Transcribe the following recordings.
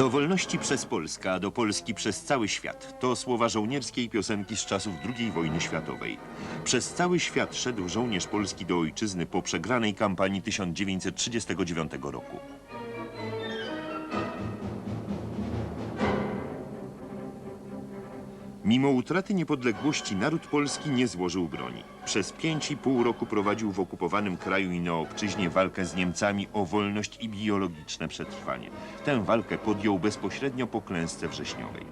Do wolności przez Polskę, a do Polski przez cały świat. To słowa żołnierskiej piosenki z czasów II wojny światowej. Przez cały świat szedł żołnierz polski do ojczyzny po przegranej kampanii 1939 roku. Mimo utraty niepodległości naród polski nie złożył broni. Przez pięć i pół roku prowadził w okupowanym kraju i na obczyźnie walkę z Niemcami o wolność i biologiczne przetrwanie. Tę walkę podjął bezpośrednio po klęsce wrześniowej.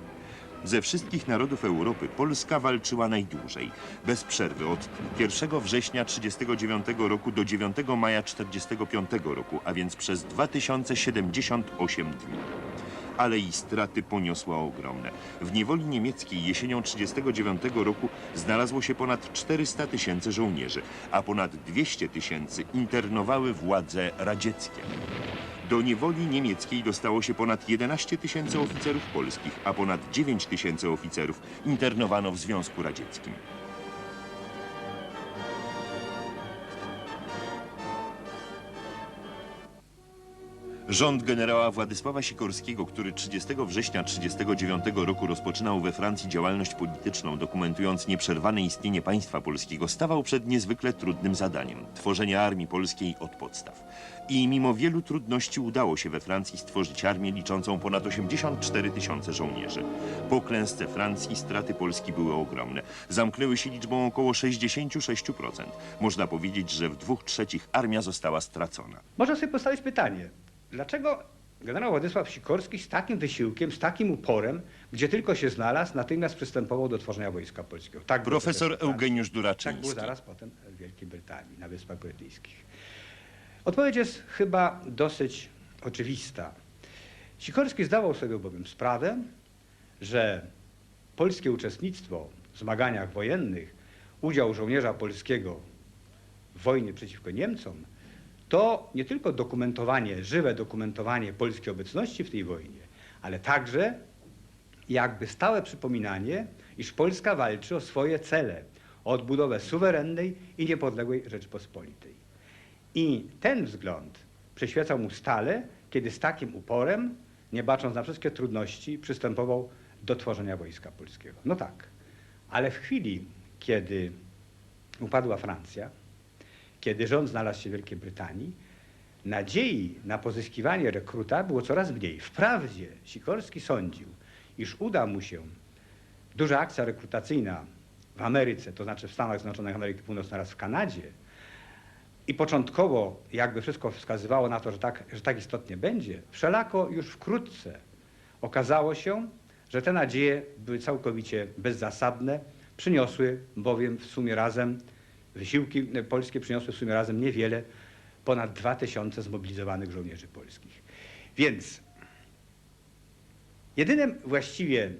Ze wszystkich narodów Europy Polska walczyła najdłużej, bez przerwy od 1 września 1939 roku do 9 maja 1945 roku, a więc przez 2078 dni ale i straty poniosła ogromne. W niewoli niemieckiej jesienią 1939 roku znalazło się ponad 400 tysięcy żołnierzy, a ponad 200 tysięcy internowały władze radzieckie. Do niewoli niemieckiej dostało się ponad 11 tysięcy oficerów polskich, a ponad 9 tysięcy oficerów internowano w Związku Radzieckim. Rząd generała Władysława Sikorskiego, który 30 września 1939 roku rozpoczynał we Francji działalność polityczną, dokumentując nieprzerwane istnienie państwa polskiego, stawał przed niezwykle trudnym zadaniem tworzenia armii polskiej od podstaw. I mimo wielu trudności udało się we Francji stworzyć armię liczącą ponad 84 tysiące żołnierzy. Po klęsce Francji straty Polski były ogromne. Zamknęły się liczbą około 66%. Można powiedzieć, że w dwóch trzecich armia została stracona. Można sobie postawić pytanie, dlaczego generał Władysław Sikorski z takim wysiłkiem, z takim uporem, gdzie tylko się znalazł, natychmiast przystępował do tworzenia Wojska Polskiego. Tak Profesor Eugeniusz Tak było Duraczyński. zaraz potem w Wielkiej Brytanii, na Wyspach Brytyjskich. Odpowiedź jest chyba dosyć oczywista. Sikorski zdawał sobie bowiem sprawę, że polskie uczestnictwo w zmaganiach wojennych, udział żołnierza polskiego w wojnie przeciwko Niemcom, to nie tylko dokumentowanie, żywe dokumentowanie polskiej obecności w tej wojnie, ale także jakby stałe przypominanie, iż Polska walczy o swoje cele, o odbudowę suwerennej i niepodległej Rzeczypospolitej. I ten wzgląd przyświecał mu stale, kiedy z takim uporem, nie bacząc na wszystkie trudności, przystępował do tworzenia Wojska Polskiego. No tak, ale w chwili, kiedy upadła Francja, kiedy rząd znalazł się w Wielkiej Brytanii, nadziei na pozyskiwanie rekruta było coraz mniej. Wprawdzie Sikorski sądził, iż uda mu się duża akcja rekrutacyjna w Ameryce, to znaczy w Stanach Zjednoczonych Ameryki Północnej oraz w Kanadzie, i początkowo jakby wszystko wskazywało na to, że tak, że tak istotnie będzie, wszelako już wkrótce okazało się, że te nadzieje były całkowicie bezzasadne, przyniosły bowiem w sumie razem, wysiłki polskie przyniosły w sumie razem niewiele, ponad 2000 zmobilizowanych żołnierzy polskich. Więc jedynym właściwie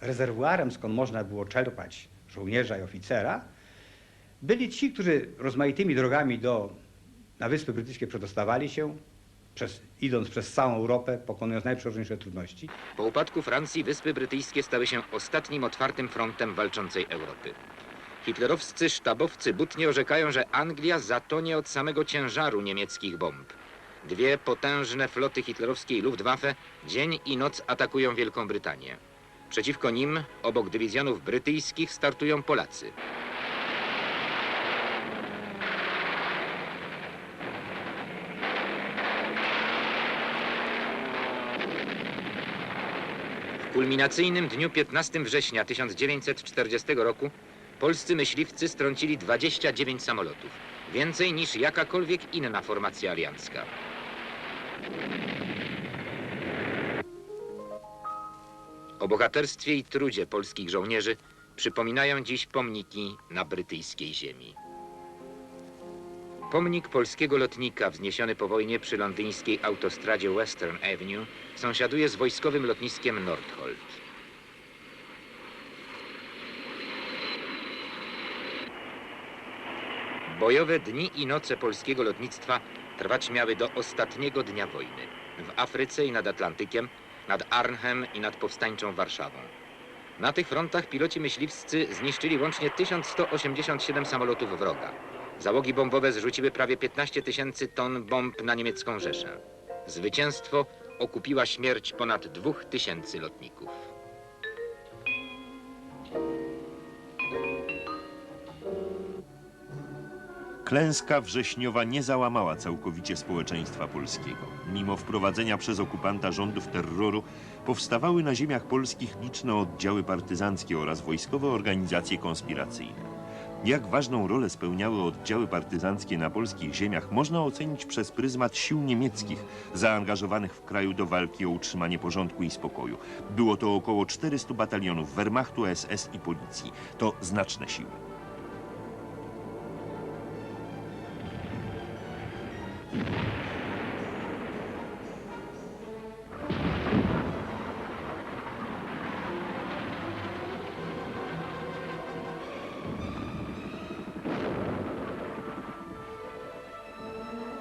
rezerwuarem, skąd można było czerpać żołnierza i oficera, byli ci, którzy rozmaitymi drogami do, na Wyspy Brytyjskie przedostawali się, przez, idąc przez całą Europę, pokonując najprzeróżniejsze trudności. Po upadku Francji Wyspy Brytyjskie stały się ostatnim otwartym frontem walczącej Europy. Hitlerowscy sztabowcy butnie orzekają, że Anglia zatonie od samego ciężaru niemieckich bomb. Dwie potężne floty hitlerowskiej Luftwaffe dzień i noc atakują Wielką Brytanię. Przeciwko nim, obok dywizjonów brytyjskich, startują Polacy. W kulminacyjnym dniu 15 września 1940 roku polscy myśliwcy strącili 29 samolotów. Więcej niż jakakolwiek inna formacja aliancka. O bohaterstwie i trudzie polskich żołnierzy przypominają dziś pomniki na brytyjskiej ziemi. Pomnik polskiego lotnika wzniesiony po wojnie przy londyńskiej autostradzie Western Avenue sąsiaduje z wojskowym lotniskiem Nordholt. Bojowe dni i noce polskiego lotnictwa trwać miały do ostatniego dnia wojny. W Afryce i nad Atlantykiem, nad Arnhem i nad powstańczą Warszawą. Na tych frontach piloci myśliwscy zniszczyli łącznie 1187 samolotów wroga. Załogi bombowe zrzuciły prawie 15 tysięcy ton bomb na niemiecką Rzeszę. Zwycięstwo okupiła śmierć ponad dwóch tysięcy lotników. Klęska wrześniowa nie załamała całkowicie społeczeństwa polskiego. Mimo wprowadzenia przez okupanta rządów terroru powstawały na ziemiach polskich liczne oddziały partyzanckie oraz wojskowe organizacje konspiracyjne. Jak ważną rolę spełniały oddziały partyzanckie na polskich ziemiach można ocenić przez pryzmat sił niemieckich zaangażowanych w kraju do walki o utrzymanie porządku i spokoju. Było to około 400 batalionów Wehrmachtu, SS i policji. To znaczne siły.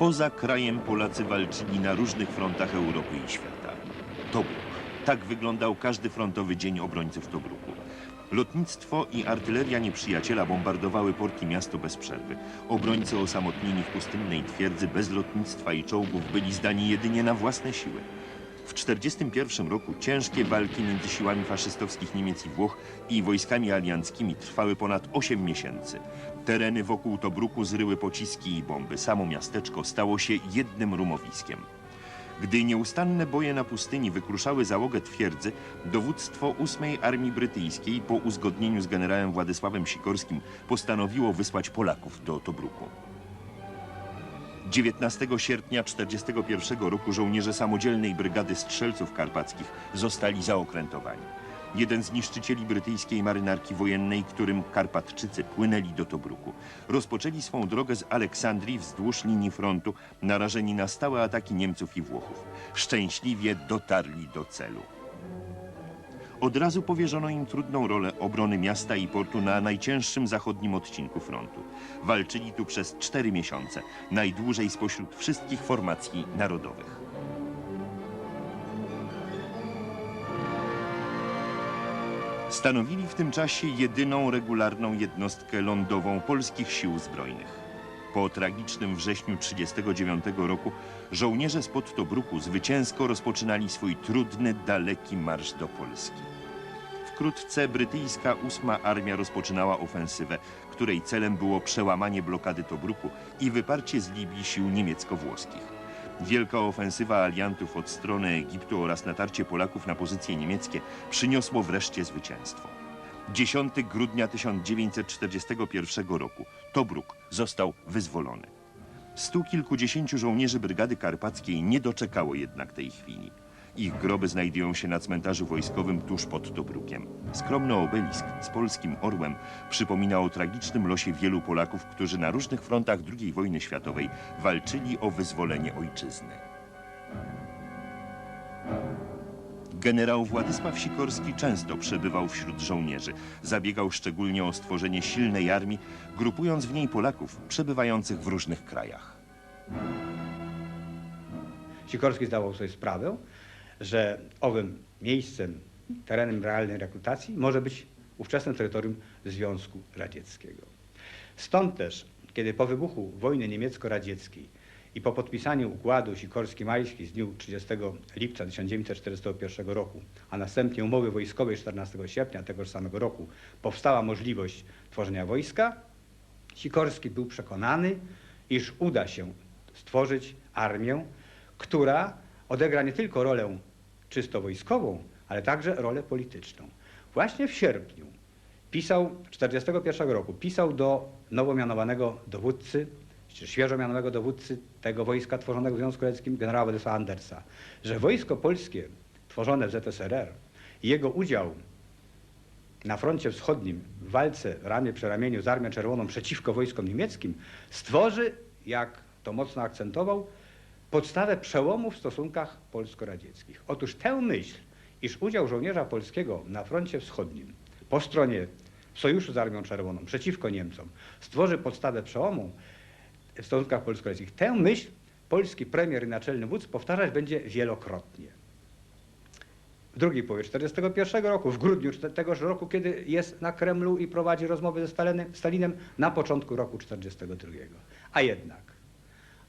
Poza krajem Polacy walczyli na różnych frontach Europy i świata. Tobruk. Tak wyglądał każdy frontowy dzień obrońców Tobruku. Lotnictwo i artyleria nieprzyjaciela bombardowały porty miasto bez przerwy. Obrońcy osamotnieni w pustynnej twierdzy bez lotnictwa i czołgów byli zdani jedynie na własne siły. W 1941 roku ciężkie walki między siłami faszystowskich Niemiec i Włoch i wojskami alianckimi trwały ponad 8 miesięcy. Tereny wokół Tobruku zryły pociski i bomby. Samo miasteczko stało się jednym rumowiskiem. Gdy nieustanne boje na pustyni wykruszały załogę twierdzy, dowództwo 8 Armii Brytyjskiej po uzgodnieniu z generałem Władysławem Sikorskim postanowiło wysłać Polaków do Tobruku. 19 sierpnia 1941 roku żołnierze samodzielnej brygady strzelców karpackich zostali zaokrętowani. Jeden z niszczycieli brytyjskiej marynarki wojennej, którym Karpatczycy płynęli do Tobruku, rozpoczęli swą drogę z Aleksandrii wzdłuż linii frontu, narażeni na stałe ataki Niemców i Włochów. Szczęśliwie dotarli do celu. Od razu powierzono im trudną rolę obrony miasta i portu na najcięższym zachodnim odcinku frontu. Walczyli tu przez cztery miesiące, najdłużej spośród wszystkich formacji narodowych. Stanowili w tym czasie jedyną regularną jednostkę lądową polskich sił zbrojnych. Po tragicznym wrześniu 1939 roku żołnierze spod Tobruku zwycięsko rozpoczynali swój trudny, daleki marsz do Polski. Wkrótce brytyjska ósma armia rozpoczynała ofensywę, której celem było przełamanie blokady Tobruku i wyparcie z Libii sił niemiecko-włoskich. Wielka ofensywa aliantów od strony Egiptu oraz natarcie Polaków na pozycje niemieckie przyniosło wreszcie zwycięstwo. 10 grudnia 1941 roku Tobruk został wyzwolony. Stu kilkudziesięciu żołnierzy Brygady Karpackiej nie doczekało jednak tej chwili. Ich groby znajdują się na cmentarzu wojskowym tuż pod Tobrukiem. Skromny obelisk z polskim orłem przypomina o tragicznym losie wielu Polaków, którzy na różnych frontach II wojny światowej walczyli o wyzwolenie ojczyzny. Generał Władysław Sikorski często przebywał wśród żołnierzy. Zabiegał szczególnie o stworzenie silnej armii, grupując w niej Polaków przebywających w różnych krajach. Sikorski zdawał sobie sprawę, że owym miejscem, terenem realnej rekrutacji może być ówczesne terytorium Związku Radzieckiego. Stąd też, kiedy po wybuchu wojny niemiecko-radzieckiej i po podpisaniu układu Sikorski-Majski z dniu 30 lipca 1941 roku, a następnie umowy wojskowej 14 sierpnia tegoż samego roku, powstała możliwość tworzenia wojska, Sikorski był przekonany, iż uda się stworzyć armię, która odegra nie tylko rolę czysto wojskową, ale także rolę polityczną. Właśnie w sierpniu pisał, 1941 roku, pisał do nowo mianowanego dowódcy, czy świeżo mianowanego dowódcy tego wojska tworzonego w Związku Radzieckim, generała Władysława Andersa, że wojsko polskie tworzone w ZSRR i jego udział na froncie wschodnim w walce ramię przy ramieniu z Armią Czerwoną przeciwko wojskom niemieckim stworzy, jak to mocno akcentował, podstawę przełomu w stosunkach polsko-radzieckich. Otóż tę myśl, iż udział żołnierza polskiego na froncie wschodnim po stronie sojuszu z Armią Czerwoną przeciwko Niemcom stworzy podstawę przełomu w stosunkach polsko-radzieckich, tę myśl polski premier i naczelny wódz powtarzać będzie wielokrotnie w drugiej połowie 1941 roku, w grudniu tegoż roku, kiedy jest na Kremlu i prowadzi rozmowy ze Stalinem, Stalinem na początku roku 1942. A jednak,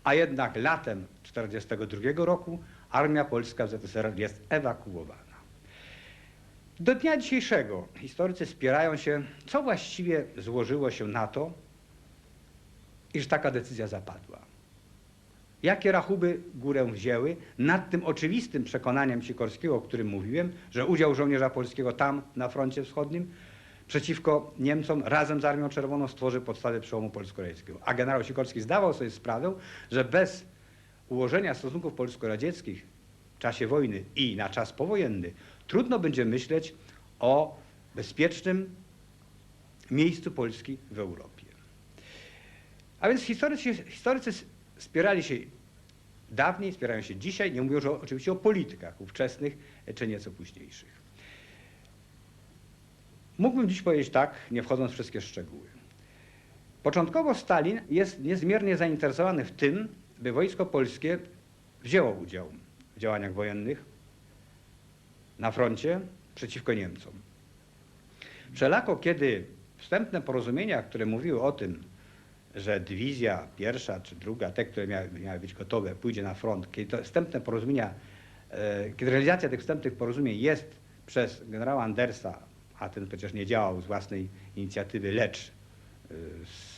a jednak latem 1942 roku armia polska w ZSRR jest ewakuowana. Do dnia dzisiejszego historycy spierają się, co właściwie złożyło się na to, iż taka decyzja zapadła. Jakie rachuby górę wzięły nad tym oczywistym przekonaniem Sikorskiego, o którym mówiłem, że udział żołnierza polskiego tam na froncie wschodnim przeciwko Niemcom razem z Armią Czerwoną stworzy podstawę przełomu polsko-radzieckiego. A generał Sikorski zdawał sobie sprawę, że bez ułożenia stosunków polsko-radzieckich w czasie wojny i na czas powojenny trudno będzie myśleć o bezpiecznym miejscu Polski w Europie. A więc historycy, historycy spierali się dawniej, spierają się dzisiaj, nie mówię już o, oczywiście o politykach ówczesnych czy nieco późniejszych. Mógłbym dziś powiedzieć tak, nie wchodząc w wszystkie szczegóły. Początkowo Stalin jest niezmiernie zainteresowany w tym, by wojsko polskie wzięło udział w działaniach wojennych na froncie przeciwko Niemcom. Wszelako, kiedy wstępne porozumienia, które mówiły o tym, że dywizja pierwsza czy druga, te, które miały, miały być gotowe, pójdzie na front, kiedy te wstępne porozumienia, e, kiedy realizacja tych wstępnych porozumień jest przez generała Andersa, a ten przecież nie działał z własnej inicjatywy, lecz e, z,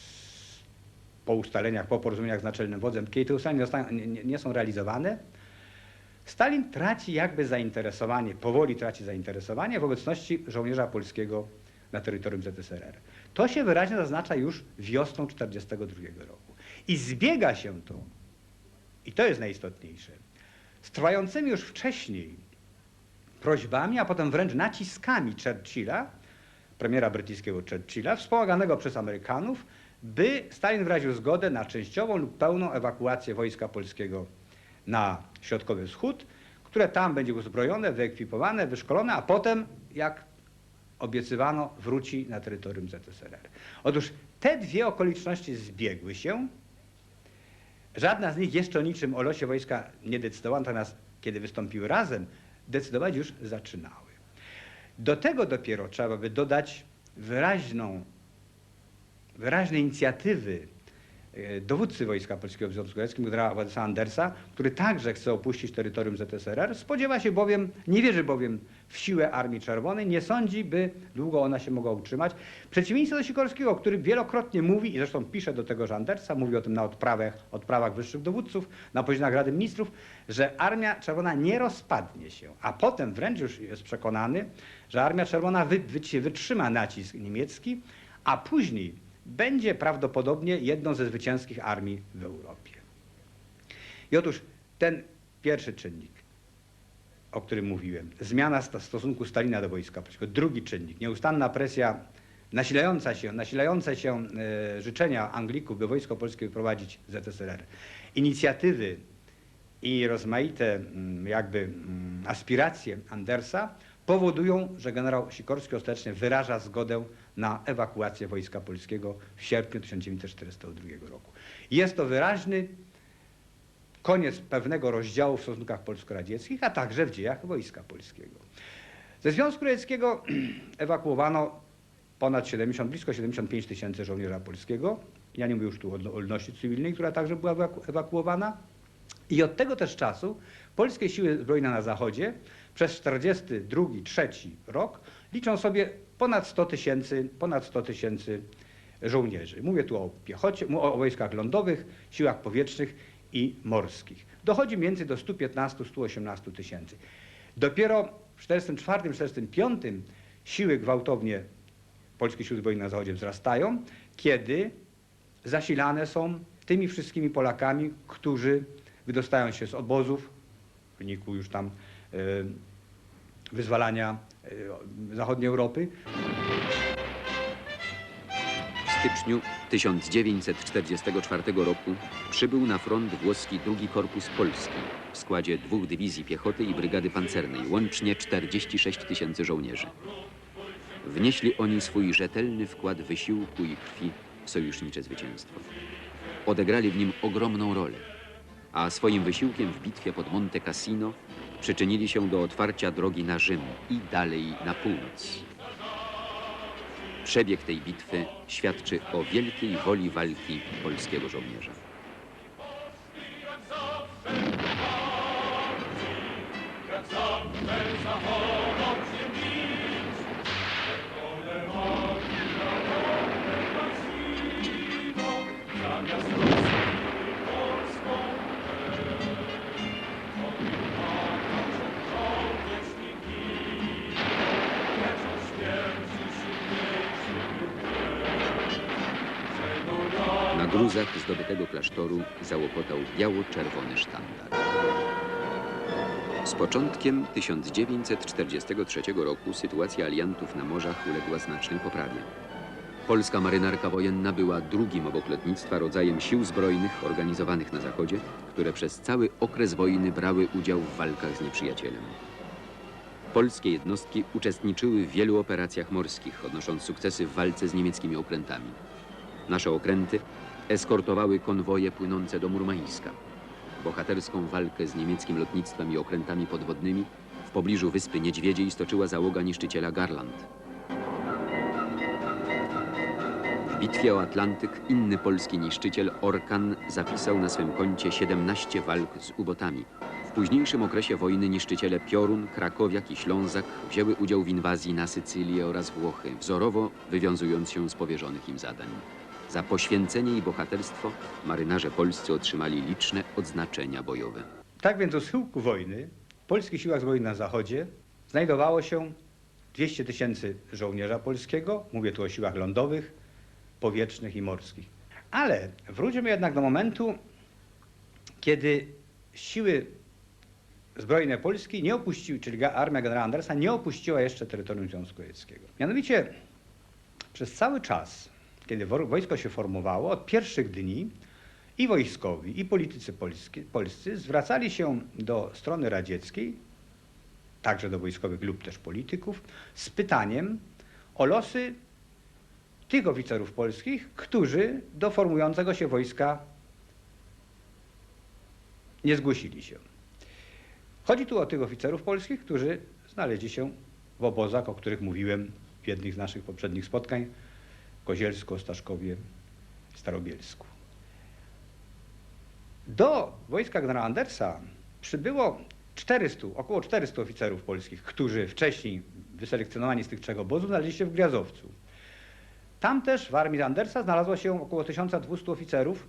po ustaleniach, po porozumieniach z naczelnym wodzem, kiedy te ustalenia zostają, nie, nie są realizowane, Stalin traci jakby zainteresowanie, powoli traci zainteresowanie w obecności żołnierza polskiego na terytorium ZSRR. To się wyraźnie zaznacza już wiosną 1942 roku. I zbiega się to, i to jest najistotniejsze, z trwającymi już wcześniej prośbami, a potem wręcz naciskami Churchilla, premiera brytyjskiego Churchilla, wspomaganego przez Amerykanów, by Stalin wyraził zgodę na częściową lub pełną ewakuację wojska polskiego na środkowy wschód, które tam będzie uzbrojone, wyekwipowane, wyszkolone, a potem, jak obiecywano, wróci na terytorium ZSRR. Otóż te dwie okoliczności zbiegły się. Żadna z nich jeszcze o niczym o losie wojska nie decydowała, natomiast kiedy wystąpiły razem, decydować już zaczynały. Do tego dopiero trzeba by dodać wyraźną, wyraźne inicjatywy dowódcy Wojska Polskiego w Związku Radzieckim, generała Władysława Andersa, który także chce opuścić terytorium ZSRR. Spodziewa się bowiem, nie wierzy bowiem w siłę Armii Czerwonej, nie sądzi, by długo ona się mogła utrzymać. W przeciwieństwie do Sikorskiego, który wielokrotnie mówi, i zresztą pisze do tego Andersa, mówi o tym na odprawach, odprawach wyższych dowódców, na poziomach Rady Ministrów, że Armia Czerwona nie rozpadnie się, a potem wręcz już jest przekonany, że Armia Czerwona wy, wy, wytrzyma nacisk niemiecki, a później będzie prawdopodobnie jedną ze zwycięskich armii w Europie. I otóż ten pierwszy czynnik, o którym mówiłem, zmiana stosunku Stalina do wojska polskiego. Drugi czynnik, nieustanna presja, nasilająca się, nasilające się e, życzenia Anglików, by wojsko polskie wyprowadzić z ZSRR. Inicjatywy i rozmaite mm, jakby mm, aspiracje Andersa powodują, że generał Sikorski ostatecznie wyraża zgodę na ewakuację wojska polskiego w sierpniu 1942 roku. Jest to wyraźny koniec pewnego rozdziału w stosunkach polsko-radzieckich, a także w dziejach wojska polskiego. Ze Związku Radzieckiego ewakuowano ponad 70, blisko 75 tysięcy żołnierza polskiego. Ja nie mówię już tu o ludności cywilnej, która także była ewaku- ewakuowana. I od tego też czasu polskie siły zbrojne na zachodzie przez 42, 3 rok liczą sobie ponad 100 tysięcy, ponad 100 tysięcy żołnierzy. Mówię tu o piechocie, o wojskach lądowych, siłach powietrznych i morskich. Dochodzi więcej do 115-118 tysięcy. Dopiero w 1944-1945 siły gwałtownie polskie siły zbrojne na zachodzie wzrastają, kiedy zasilane są tymi wszystkimi Polakami, którzy wydostają się z obozów w wyniku już tam e, wyzwalania e, zachodniej Europy, W styczniu 1944 roku przybył na front włoski drugi Korpus Polski w składzie dwóch dywizji piechoty i brygady pancernej, łącznie 46 tysięcy żołnierzy. Wnieśli oni swój rzetelny wkład wysiłku i krwi w sojusznicze zwycięstwo. Odegrali w nim ogromną rolę, a swoim wysiłkiem w bitwie pod Monte Cassino przyczynili się do otwarcia drogi na Rzym i dalej na północ. Przebieg tej bitwy świadczy o wielkiej woli walki polskiego żołnierza. Gruzach zdobytego klasztoru załopotał biało-czerwony sztandar. Z początkiem 1943 roku sytuacja aliantów na morzach uległa znacznej poprawie. Polska marynarka wojenna była drugim obok lotnictwa rodzajem sił zbrojnych organizowanych na Zachodzie, które przez cały okres wojny brały udział w walkach z nieprzyjacielem. Polskie jednostki uczestniczyły w wielu operacjach morskich, odnosząc sukcesy w walce z niemieckimi okrętami. Nasze okręty eskortowały konwoje płynące do Murmańska. Bohaterską walkę z niemieckim lotnictwem i okrętami podwodnymi w pobliżu wyspy Niedźwiedziej stoczyła załoga niszczyciela Garland. W bitwie o Atlantyk inny polski niszczyciel Orkan zapisał na swym koncie 17 walk z ubotami. W późniejszym okresie wojny niszczyciele Piorun, Krakowiak i Ślązak wzięły udział w inwazji na Sycylię oraz Włochy, wzorowo wywiązując się z powierzonych im zadań. Za poświęcenie i bohaterstwo marynarze polscy otrzymali liczne odznaczenia bojowe. Tak więc u schyłku wojny w polskich siłach zbrojnych na zachodzie znajdowało się 200 tysięcy żołnierza polskiego, mówię tu o siłach lądowych, powietrznych i morskich. Ale wróćmy jednak do momentu, kiedy siły zbrojne Polski nie opuściły, czyli armia generała Andersa nie opuściła jeszcze terytorium Związku Radzieckiego. Mianowicie przez cały czas, kiedy wo- wojsko się formowało, od pierwszych dni i wojskowi, i politycy polscy zwracali się do strony radzieckiej, także do wojskowych lub też polityków, z pytaniem o losy tych oficerów polskich, którzy do formującego się wojska nie zgłosili się. Chodzi tu o tych oficerów polskich, którzy znaleźli się w obozach, o których mówiłem w jednych z naszych poprzednich spotkań, Kozielsku, Ostaszkowie, Starobielsku. Do wojska generała Andersa przybyło 400, około 400 oficerów polskich, którzy wcześniej wyselekcjonowani z tych trzech obozów znaleźli się w Gwiazdowcu. Tam też w armii Andersa znalazło się około 1200 oficerów,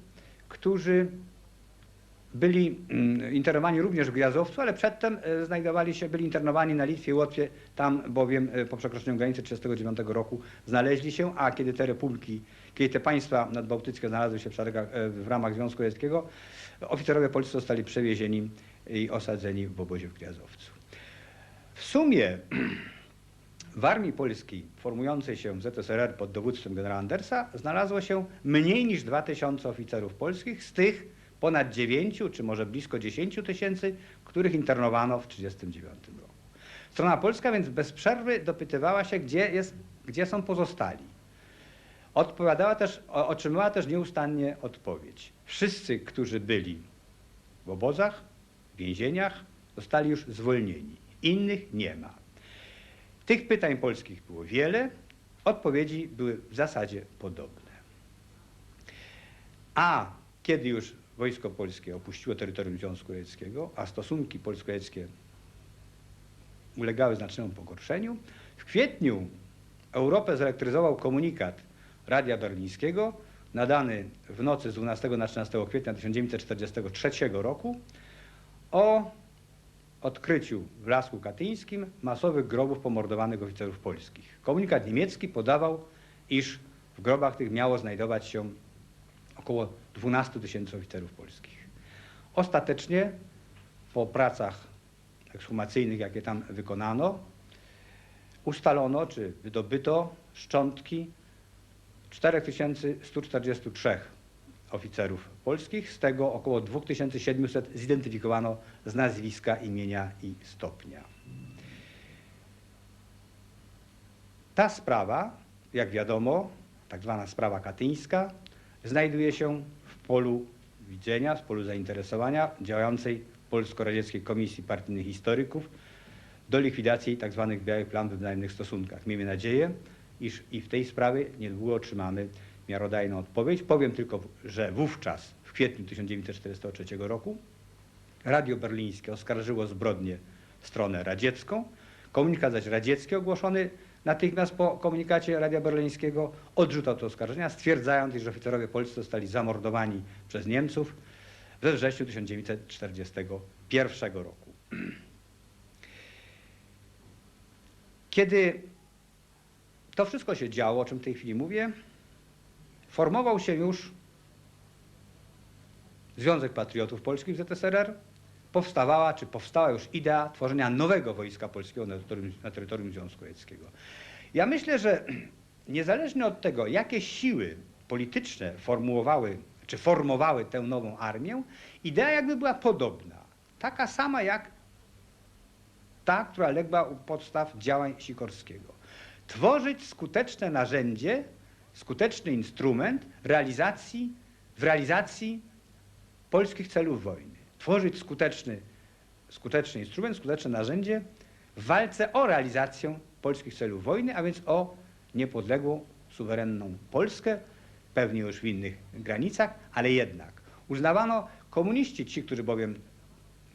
którzy byli mm, internowani również w Gwiazdowcu, ale przedtem e, znajdowali się, byli internowani na Litwie i Łotwie, tam bowiem e, po przekroczeniu granicy 1939 roku znaleźli się, a kiedy te republiki, kiedy te państwa nadbałtyckie znalazły się w, szeregach, e, w ramach Związku Radzieckiego, oficerowie polscy zostali przewiezieni i osadzeni w obozie w Gwiazdowcu. W sumie w armii polskiej formującej się w ZSRR pod dowództwem generała Andersa znalazło się mniej niż 2000 oficerów polskich, z tych ponad 9 czy może blisko 10 tysięcy, których internowano w 1939 roku. Strona polska więc bez przerwy dopytywała się, gdzie, jest, gdzie są pozostali. Odpowiadała też, otrzymała też nieustannie odpowiedź. Wszyscy, którzy byli w obozach, w więzieniach, zostali już zwolnieni. Innych nie ma. Tych pytań polskich było wiele, odpowiedzi były w zasadzie podobne. A kiedy już wojsko polskie opuściło terytorium Związku Radzieckiego, a stosunki polsko-radzieckie ulegały znacznemu pogorszeniu, w kwietniu Europę zelektryzował komunikat Radia Berlińskiego nadany w nocy z 12 na 13 kwietnia 1943 roku o odkryciu w Lasku Katyńskim masowych grobów pomordowanych oficerów polskich. Komunikat niemiecki podawał, iż w grobach tych miało znajdować się około 12 tysięcy oficerów polskich. Ostatecznie po pracach ekshumacyjnych, jakie tam wykonano, ustalono czy wydobyto szczątki 4143 oficerów polskich, z tego około 2700 zidentyfikowano z nazwiska, imienia i stopnia. Ta sprawa, jak wiadomo, tak zwana sprawa katyńska, znajduje się polu widzenia, w polu zainteresowania działającej Polsko-Radzieckiej Komisji Partyjnych Historyków do likwidacji tzw. białych plam w wzajemnych stosunkach. Miejmy nadzieję, iż i w tej sprawie niedługo otrzymamy miarodajną odpowiedź. Powiem tylko, że wówczas, w kwietniu 1943 roku, Radio Berlińskie oskarżyło zbrodnię stronę radziecką. Komunikat zaś radziecki ogłoszony natychmiast po komunikacie Radia Berlińskiego odrzucał te oskarżenia, stwierdzając, iż oficerowie polscy zostali zamordowani przez Niemców we wrześniu 1941 roku. Kiedy to wszystko się działo, o czym w tej chwili mówię, formował się już Związek Patriotów Polskich w ZSRR, powstawała, czy powstała już idea tworzenia nowego Wojska Polskiego na terytorium, na terytorium Związku Radzieckiego. Ja myślę, że niezależnie od tego, jakie siły polityczne formułowały, czy formowały tę nową armię, idea jakby była podobna. Taka sama jak ta, która legła u podstaw działań Sikorskiego. Tworzyć skuteczne narzędzie, skuteczny instrument realizacji, w realizacji polskich celów wojny. Tworzyć skuteczny, skuteczny instrument, skuteczne narzędzie w walce o realizację polskich celów wojny, a więc o niepodległą, suwerenną Polskę, pewnie już w innych granicach, ale jednak. Uznawano komuniści, ci, którzy bowiem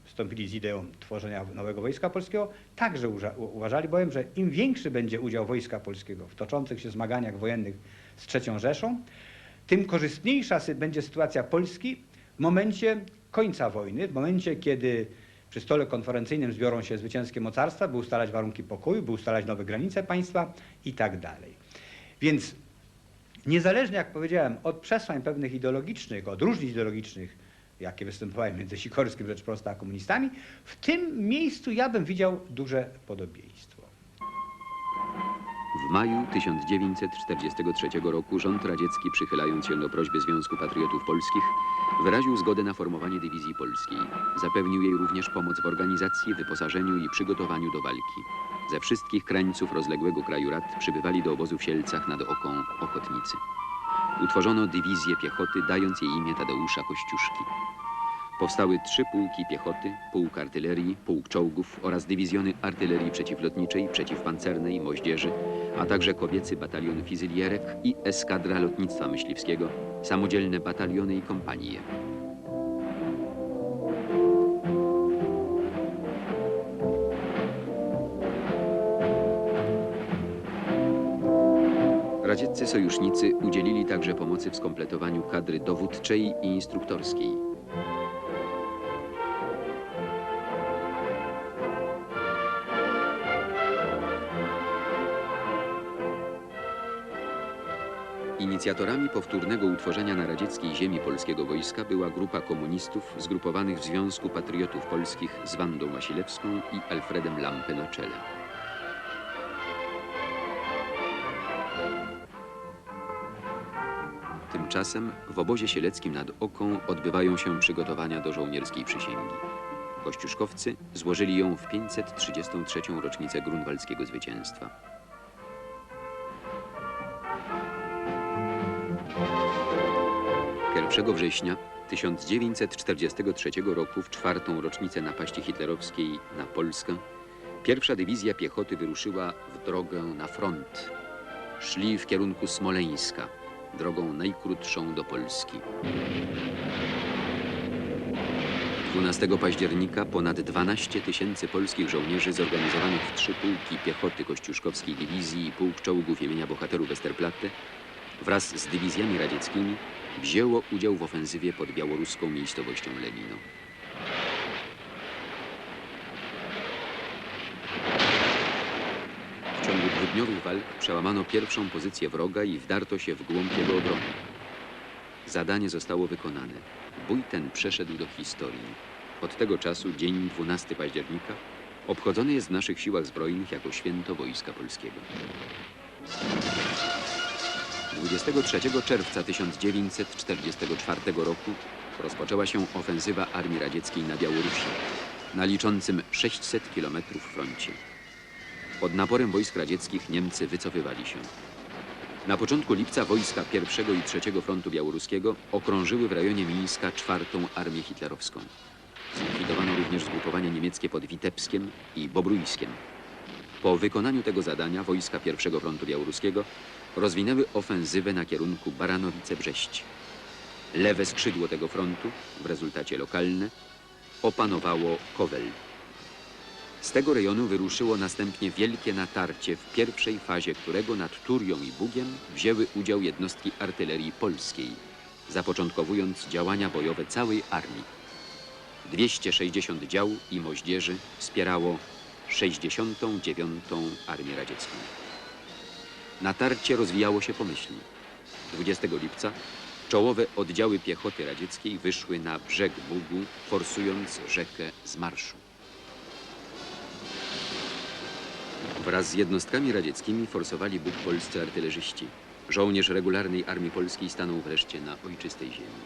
wstąpili z ideą tworzenia nowego Wojska Polskiego, także uważali bowiem, że im większy będzie udział Wojska Polskiego w toczących się zmaganiach wojennych z III Rzeszą, tym korzystniejsza będzie sytuacja Polski w momencie końca wojny, w momencie, kiedy przy stole konferencyjnym zbiorą się zwycięskie mocarstwa, by ustalać warunki pokoju, by ustalać nowe granice państwa i tak dalej. Więc niezależnie, jak powiedziałem, od przesłań pewnych ideologicznych, od różnic ideologicznych, jakie występowały między Sikorskim Rzeczpospolitą a komunistami, w tym miejscu ja bym widział duże podobieństwo. W maju 1943 roku rząd radziecki, przychylając się do prośby Związku Patriotów Polskich, wyraził zgodę na formowanie dywizji polskiej. Zapewnił jej również pomoc w organizacji, wyposażeniu i przygotowaniu do walki. Ze wszystkich krańców rozległego kraju rad przybywali do obozu w Sielcach nad Oką ochotnicy. Utworzono dywizję piechoty, dając jej imię Tadeusza Kościuszki. Powstały trzy pułki piechoty, pułk artylerii, pułk czołgów oraz dywizjony artylerii przeciwlotniczej, przeciwpancernej, moździerzy, a także kobiecy batalion fizylierek i eskadra lotnictwa myśliwskiego, samodzielne bataliony i kompanie. Radzieccy sojusznicy udzielili także pomocy w skompletowaniu kadry dowódczej i instruktorskiej. Inicjatorami powtórnego utworzenia na radzieckiej ziemi polskiego wojska była grupa komunistów zgrupowanych w Związku Patriotów Polskich z Wandą Wasilewską i Alfredem Lampę na czele. Tymczasem w obozie sieleckim nad Oką odbywają się przygotowania do żołnierskiej przysięgi. Kościuszkowcy złożyli ją w 533. rocznicę grunwaldzkiego zwycięstwa. 1 września 1943 roku, w czwartą rocznicę napaści hitlerowskiej na Polskę, pierwsza dywizja piechoty wyruszyła w drogę na front. Szli w kierunku Smoleńska, drogą najkrótszą do Polski. 12 października ponad 12 tysięcy polskich żołnierzy zorganizowanych w trzy pułki piechoty Kościuszkowskiej Dywizji i pułk czołgów imienia bohaterów Westerplatte wraz z dywizjami radzieckimi wzięło udział w ofensywie pod białoruską miejscowością Lenino. W ciągu dwudniowych walk przełamano pierwszą pozycję wroga i wdarto się w głąb jego obrony. Zadanie zostało wykonane. Bój ten przeszedł do historii. Od tego czasu dzień 12 października obchodzony jest w naszych siłach zbrojnych jako święto Wojska Polskiego. 23 czerwca 1944 roku rozpoczęła się ofensywa Armii Radzieckiej na Białorusi, na liczącym 600 km froncie. Pod naporem wojsk radzieckich Niemcy wycofywali się. Na początku lipca wojska pierwszego i trzeciego frontu białoruskiego okrążyły w rejonie Mińska czwartą armię hitlerowską. Zlikwidowano również zgrupowania niemieckie pod Witebskiem i Bobrujskiem. Po wykonaniu tego zadania wojska pierwszego frontu białoruskiego rozwinęły ofensywę na kierunku Baranowice-Brześć. Lewe skrzydło tego frontu, w rezultacie lokalne, opanowało Kowel. Z tego rejonu wyruszyło następnie wielkie natarcie, w pierwszej fazie którego nad Turią i Bugiem wzięły udział jednostki artylerii polskiej, zapoczątkowując działania bojowe całej armii. 260 dział i moździerzy wspierało 69. Armię Radziecką. Natarcie rozwijało się pomyślnie. 20 lipca Czołowe oddziały piechoty radzieckiej wyszły na brzeg Bugu, forsując rzekę z marszu. Wraz z jednostkami radzieckimi forsowali Bóg polscy artylerzyści. Żołnierz regularnej Armii Polskiej stanął wreszcie na ojczystej ziemi.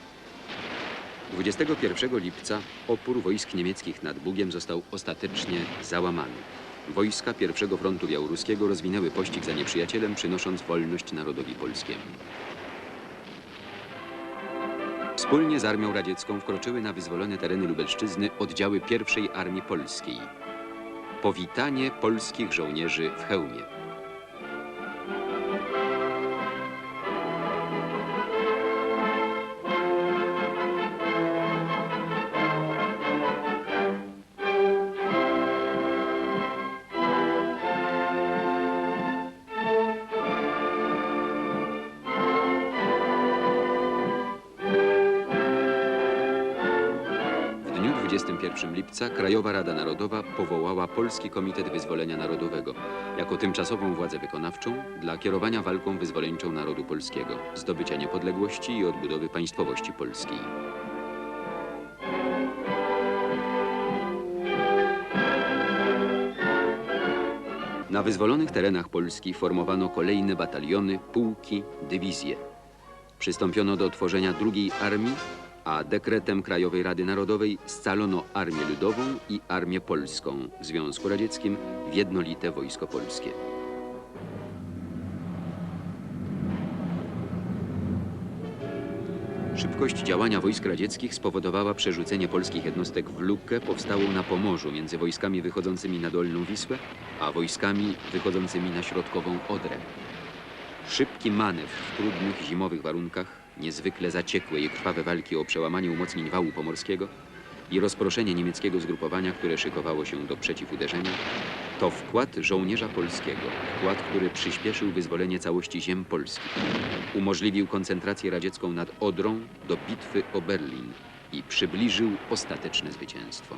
21 lipca opór wojsk niemieckich nad Bugiem został ostatecznie załamany. Wojska pierwszego frontu białoruskiego rozwinęły pościg za nieprzyjacielem, przynosząc wolność narodowi polskiemu. Wspólnie z Armią Radziecką wkroczyły na wyzwolone tereny Lubelszczyzny oddziały pierwszej Armii Polskiej. Powitanie polskich żołnierzy w hełmie. Lipca Krajowa Rada Narodowa powołała Polski Komitet Wyzwolenia Narodowego jako tymczasową władzę wykonawczą dla kierowania walką wyzwoleńczą narodu polskiego, zdobycia niepodległości i odbudowy państwowości polskiej. Na wyzwolonych terenach Polski formowano kolejne bataliony, pułki, dywizje. Przystąpiono do tworzenia drugiej armii, a dekretem Krajowej Rady Narodowej scalono Armię Ludową i Armię Polską w Związku Radzieckim w jednolite Wojsko Polskie. Szybkość działania wojsk radzieckich spowodowała przerzucenie polskich jednostek w lukę powstałą na Pomorzu między wojskami wychodzącymi na Dolną Wisłę, a wojskami wychodzącymi na środkową Odrę. Szybki manewr w trudnych zimowych warunkach, niezwykle zaciekłe i krwawe walki o przełamanie umocnień wału pomorskiego i rozproszenie niemieckiego zgrupowania, które szykowało się do przeciwuderzenia, to wkład żołnierza polskiego, wkład, który przyspieszył wyzwolenie całości ziem polskich, umożliwił koncentrację radziecką nad Odrą do bitwy o Berlin i przybliżył ostateczne zwycięstwo.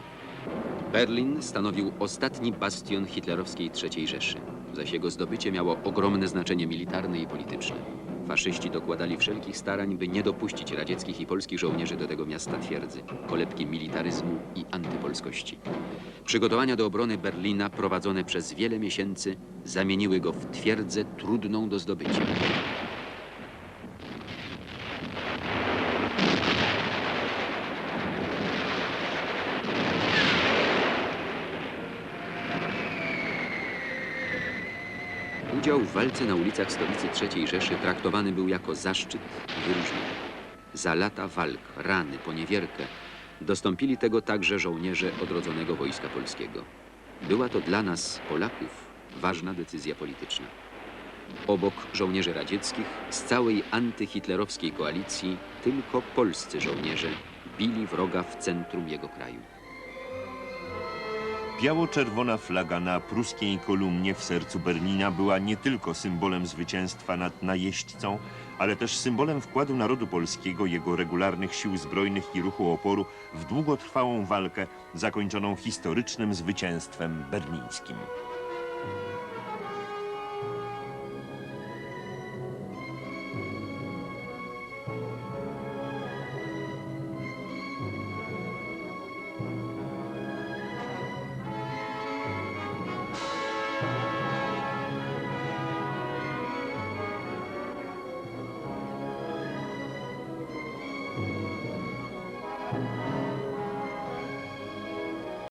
Berlin stanowił ostatni bastion hitlerowskiej III Rzeszy, zaś jego zdobycie miało ogromne znaczenie militarne i polityczne. Faszyści dokładali wszelkich starań, by nie dopuścić radzieckich i polskich żołnierzy do tego miasta twierdzy, kolebki militaryzmu i antypolskości. Przygotowania do obrony Berlina prowadzone przez wiele miesięcy zamieniły go w twierdzę trudną do zdobycia. Udział w walce na ulicach stolicy III Rzeszy traktowany był jako zaszczyt i wyróżnienie. Za lata walk, rany, poniewierkę dostąpili tego także żołnierze odrodzonego Wojska Polskiego. Była to dla nas, Polaków, ważna decyzja polityczna. Obok żołnierzy radzieckich z całej antyhitlerowskiej koalicji tylko polscy żołnierze bili wroga w centrum jego kraju. Biało-czerwona flaga na pruskiej kolumnie w sercu Berlina była nie tylko symbolem zwycięstwa nad najeźdźcą, ale też symbolem wkładu narodu polskiego, jego regularnych sił zbrojnych i ruchu oporu w długotrwałą walkę zakończoną historycznym zwycięstwem berlińskim.